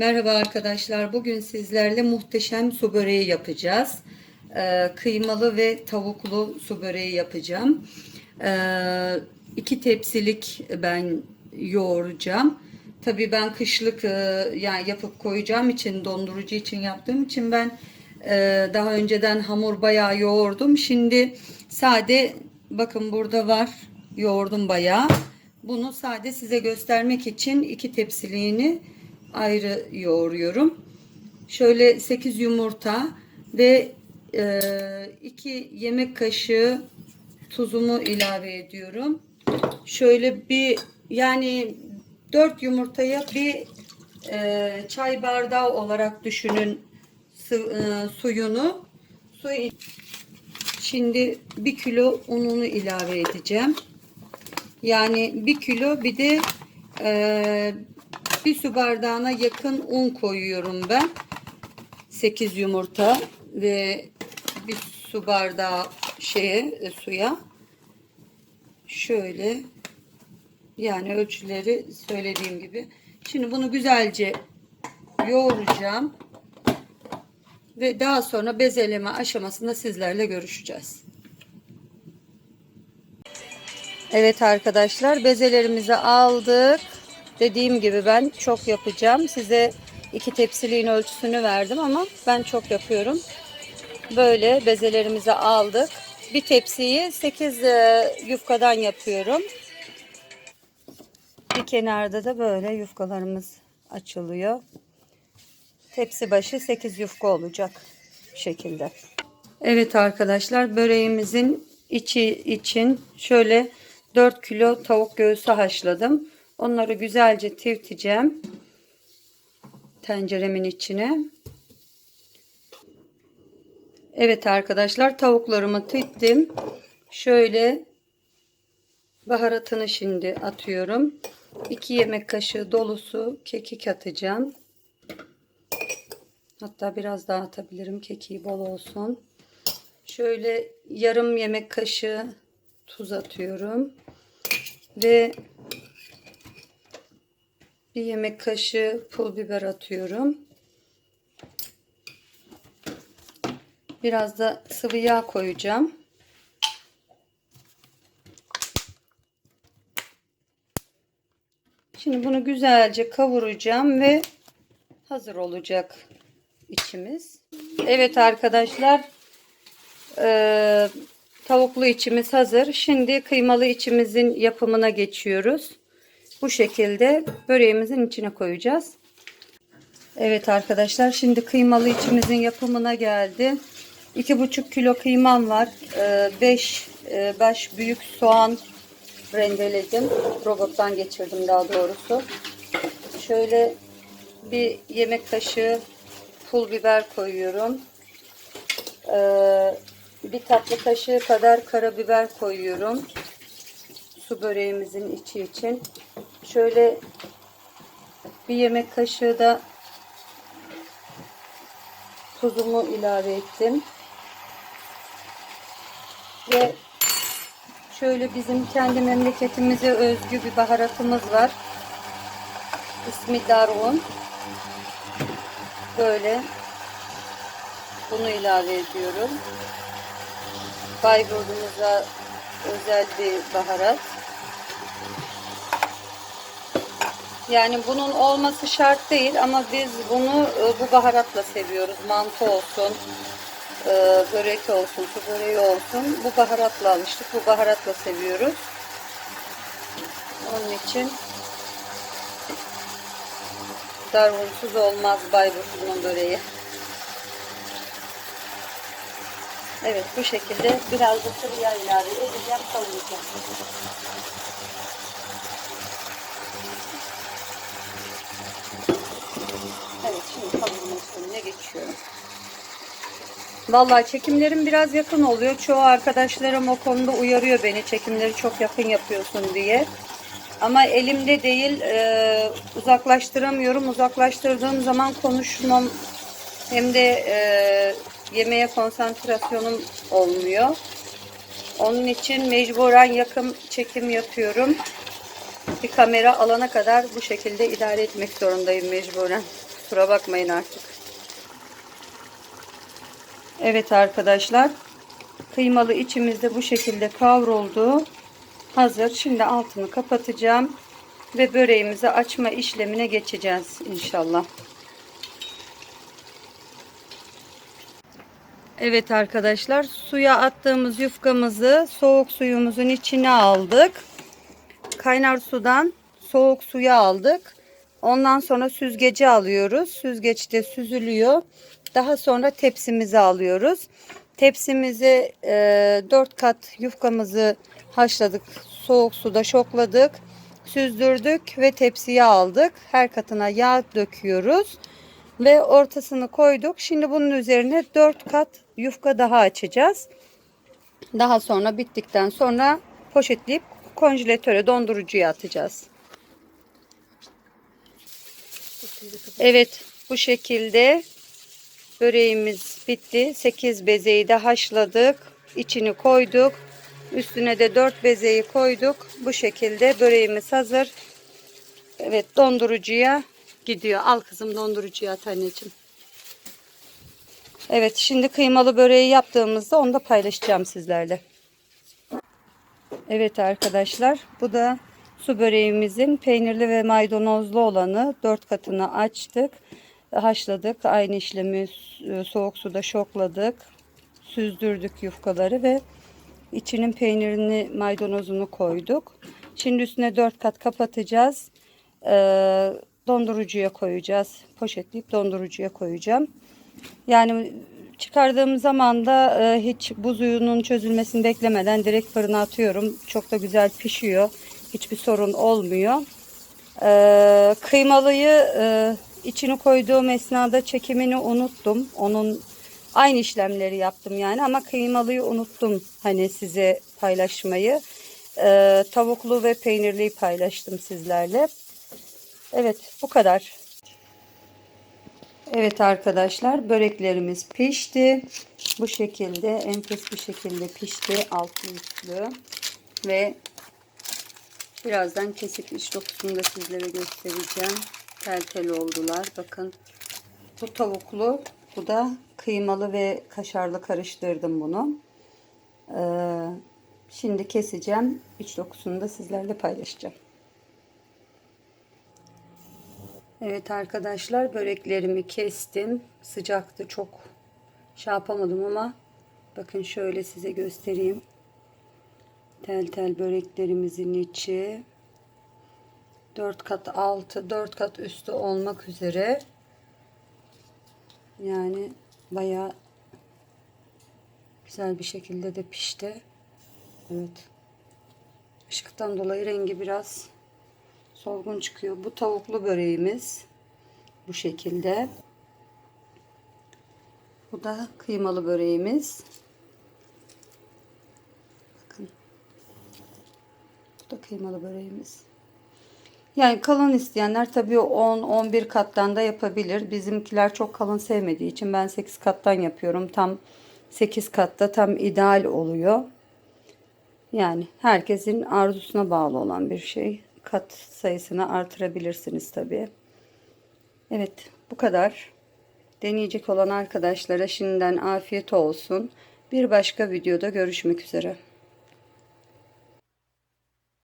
Merhaba arkadaşlar. Bugün sizlerle muhteşem su böreği yapacağız. Ee, kıymalı ve tavuklu su böreği yapacağım. Ee, iki tepsilik ben yoğuracağım. Tabii ben kışlık e, yani yapıp koyacağım için dondurucu için yaptığım için ben e, daha önceden hamur bayağı yoğurdum. Şimdi sade bakın burada var yoğurdum bayağı. Bunu sade size göstermek için iki tepsiliğini ayrı yoğuruyorum. Şöyle 8 yumurta ve 2 yemek kaşığı tuzumu ilave ediyorum. Şöyle bir yani 4 yumurtaya bir e, çay bardağı olarak düşünün e, suyunu. Su Şimdi bir kilo ununu ilave edeceğim. Yani bir kilo bir de e, bir su bardağına yakın un koyuyorum ben. 8 yumurta ve bir su bardağı şeye e, suya. Şöyle yani ölçüleri söylediğim gibi. Şimdi bunu güzelce yoğuracağım. Ve daha sonra bezeleme aşamasında sizlerle görüşeceğiz. Evet arkadaşlar bezelerimizi aldık. Dediğim gibi ben çok yapacağım. Size iki tepsiliğin ölçüsünü verdim ama ben çok yapıyorum. Böyle bezelerimizi aldık. Bir tepsiyi 8 yufkadan yapıyorum. Bir kenarda da böyle yufkalarımız açılıyor. Tepsi başı 8 yufka olacak şekilde. Evet arkadaşlar böreğimizin içi için şöyle 4 kilo tavuk göğsü haşladım. Onları güzelce tirteceğim. Tenceremin içine. Evet arkadaşlar tavuklarımı tirttim. Şöyle baharatını şimdi atıyorum. 2 yemek kaşığı dolusu kekik atacağım. Hatta biraz daha atabilirim. Kekiği bol olsun. Şöyle yarım yemek kaşığı tuz atıyorum. Ve bir yemek kaşığı pul biber atıyorum. Biraz da sıvı yağ koyacağım. Şimdi bunu güzelce kavuracağım ve hazır olacak içimiz. Evet arkadaşlar e, tavuklu içimiz hazır. Şimdi kıymalı içimizin yapımına geçiyoruz. Bu şekilde böreğimizin içine koyacağız. Evet arkadaşlar şimdi kıymalı içimizin yapımına geldi. 2,5 kilo kıymam var. 5 baş büyük soğan rendeledim. Robottan geçirdim daha doğrusu. Şöyle bir yemek kaşığı pul biber koyuyorum. Ee, bir tatlı kaşığı kadar karabiber koyuyorum. Su böreğimizin içi için. Şöyle bir yemek kaşığı da tuzumu ilave ettim. Ve şöyle bizim kendi memleketimize özgü bir baharatımız var. İsmi darun. Böyle bunu ilave ediyorum. Bayburt'umuza özel bir baharat. Yani bunun olması şart değil ama biz bunu e, bu baharatla seviyoruz. Mantı olsun, e, börek olsun, su böreği olsun. Bu baharatla alıştık. Bu baharatla seviyoruz. Onun için darvunsuz olmaz Bayburt'un böreği. Evet bu şekilde biraz da sıvı yağ ilave edeceğim kavuracağım. Evet şimdi kavurma işlemine geçiyorum. Vallahi çekimlerim biraz yakın oluyor. Çoğu arkadaşlarım o konuda uyarıyor beni. Çekimleri çok yakın yapıyorsun diye. Ama elimde değil e, uzaklaştıramıyorum. Uzaklaştırdığım zaman konuşmam hem de e, yemeğe konsantrasyonum olmuyor. Onun için mecburen yakın çekim yapıyorum. Bir kamera alana kadar bu şekilde idare etmek zorundayım mecburen. Kusura bakmayın artık. Evet arkadaşlar. Kıymalı içimiz de bu şekilde kavruldu. Hazır. Şimdi altını kapatacağım. Ve böreğimizi açma işlemine geçeceğiz inşallah. Evet arkadaşlar suya attığımız yufkamızı soğuk suyumuzun içine aldık. Kaynar sudan soğuk suya aldık. Ondan sonra süzgeci alıyoruz. Süzgeçte süzülüyor. Daha sonra tepsimizi alıyoruz. Tepsimizi e, 4 kat yufkamızı haşladık. Soğuk suda şokladık. Süzdürdük ve tepsiye aldık. Her katına yağ döküyoruz. Ve ortasını koyduk. Şimdi bunun üzerine 4 kat yufka daha açacağız. Daha sonra bittikten sonra poşetleyip konjelatöre dondurucuya atacağız. Evet bu şekilde böreğimiz bitti. 8 bezeyi de haşladık. İçini koyduk. Üstüne de 4 bezeyi koyduk. Bu şekilde böreğimiz hazır. Evet dondurucuya gidiyor. Al kızım dondurucuya at anneciğim. Evet şimdi kıymalı böreği yaptığımızda onu da paylaşacağım sizlerle. Evet arkadaşlar bu da su böreğimizin peynirli ve maydanozlu olanı. Dört katını açtık. Haşladık. Aynı işlemi e, soğuk suda şokladık. Süzdürdük yufkaları ve içinin peynirini maydanozunu koyduk. Şimdi üstüne dört kat kapatacağız. Ee, dondurucuya koyacağız. Poşetleyip dondurucuya koyacağım. Yani çıkardığım zaman da e, hiç buzuyunun çözülmesini beklemeden direkt fırına atıyorum. Çok da güzel pişiyor. Hiçbir sorun olmuyor. E, kıymalıyı e, içini koyduğum esnada çekimini unuttum. Onun aynı işlemleri yaptım yani ama kıymalıyı unuttum hani size paylaşmayı. E, tavuklu ve peynirliyi paylaştım sizlerle. Evet bu kadar. Evet arkadaşlar böreklerimiz pişti. Bu şekilde enfes bir şekilde pişti. Altı üstlü. Ve birazdan kesip iç dokusunu da sizlere göstereceğim. Tel tel oldular. Bakın bu tavuklu. Bu da kıymalı ve kaşarlı karıştırdım bunu. Ee, şimdi keseceğim. İç dokusunu da sizlerle paylaşacağım. Evet arkadaşlar böreklerimi kestim. Sıcaktı çok şey yapamadım ama bakın şöyle size göstereyim. Tel tel böreklerimizin içi 4 kat altı 4 kat üstü olmak üzere yani baya güzel bir şekilde de pişti. Evet. Işıktan dolayı rengi biraz solgun çıkıyor. Bu tavuklu böreğimiz bu şekilde. Bu da kıymalı böreğimiz. Bakın. Bu da kıymalı böreğimiz. Yani kalın isteyenler tabii 10-11 kattan da yapabilir. Bizimkiler çok kalın sevmediği için ben 8 kattan yapıyorum. Tam 8 katta tam ideal oluyor. Yani herkesin arzusuna bağlı olan bir şey kat sayısını artırabilirsiniz tabi. Evet bu kadar. Deneyecek olan arkadaşlara şimdiden afiyet olsun. Bir başka videoda görüşmek üzere.